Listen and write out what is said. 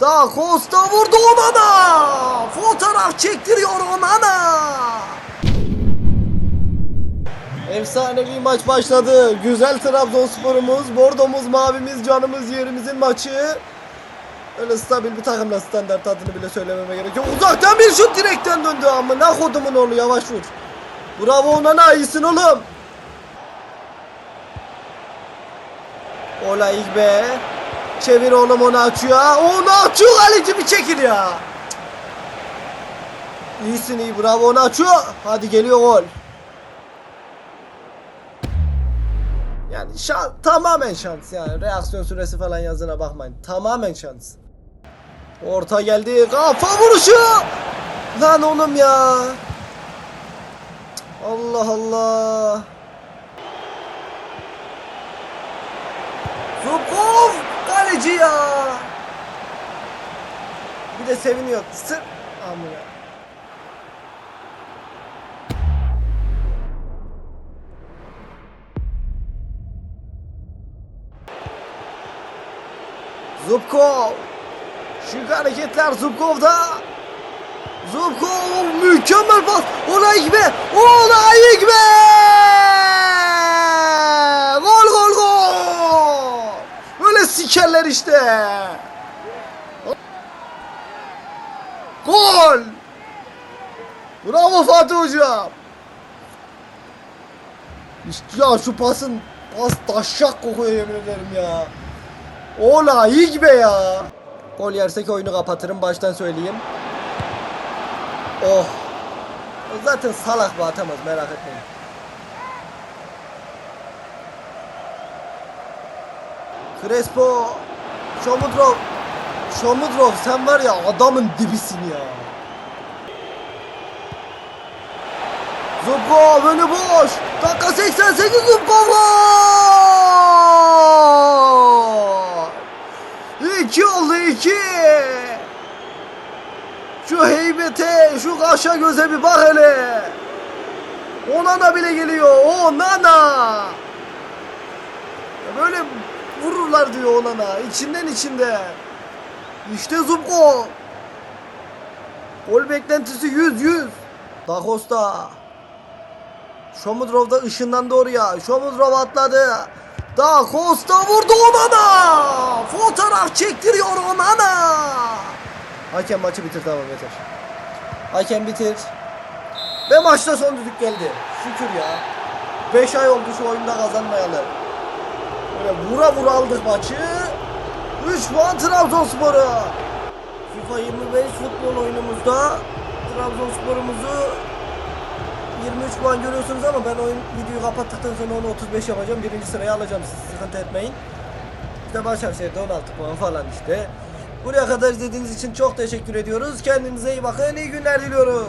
Da Costa vurdu Onana. Fotoğraf çektiriyor Onana. Efsanevi maç başladı. Güzel Trabzonspor'umuz, bordomuz, mavimiz, canımız, yerimizin maçı. Öyle stabil bir takımla standart adını bile söylememe gerek yok. Uzaktan bir şut direkten döndü ama ne kodumun oğlu yavaş vur. Bravo Onana iyisin oğlum. Ola be. Çevir oğlum onu açıyor. Onu açıyor kaleci bir çekil ya. İyisin iyi bravo onu açıyor. Hadi geliyor gol. Yani şans, tamamen şans yani. Reaksiyon süresi falan yazına bakmayın. Tamamen şans. Orta geldi. Kafa vuruşu. Lan oğlum ya. Allah Allah. Zubkov kaleci ya. Bir de seviniyor. Sır. Amına. Zubkov. Şık hareketler Zubkov'da. Zubkov mükemmel pas. Olay be. Olay be. Gol gol gol. Böyle sikerler işte. Gol. Bravo Fatih Hocam. İşte ya şu pasın pas taşak kokuyor yemin ederim ya. Ola iyi be ya. Gol yersek oyunu kapatırım baştan söyleyeyim. Oh. Zaten salak bu atamaz merak etmeyin. Crespo. Şomudrov. Şomudrov sen var ya adamın dibisin ya. Zubkov önü boş. Dakika 88 Zubkov gol! İki oldu iki. Şu heybete, şu kaşa göze bir bak hele. Onana bile geliyor. Onana. Böyle vururlar diyor Onana. İçinden içinde. İşte Zubko. Gol beklentisi 100 100. Da Costa. Şomudrov da ışından doğruya. Şomudrov atladı. Da Costa vurdu Onana. Fotoğraf çektiriyor Onana. Hakem maçı bitir tamam yeter. Hakem bitir. Ve maçta son düdük geldi. Şükür ya. 5 ay oldu şu oyunda kazanmayalı. Böyle vura vura aldık maçı. 3 puan Trabzonspor'a. FIFA 25 futbol oyunumuzda Trabzonspor'umuzu 23 puan görüyorsunuz ama ben oyun videoyu kapattıktan sonra onu 35 yapacağım. Birinci sıraya alacağım siz sıkıntı etmeyin. İşte Başakşehir'de 16 puan falan işte. Buraya kadar izlediğiniz için çok teşekkür ediyoruz. Kendinize iyi bakın. iyi günler diliyoruz.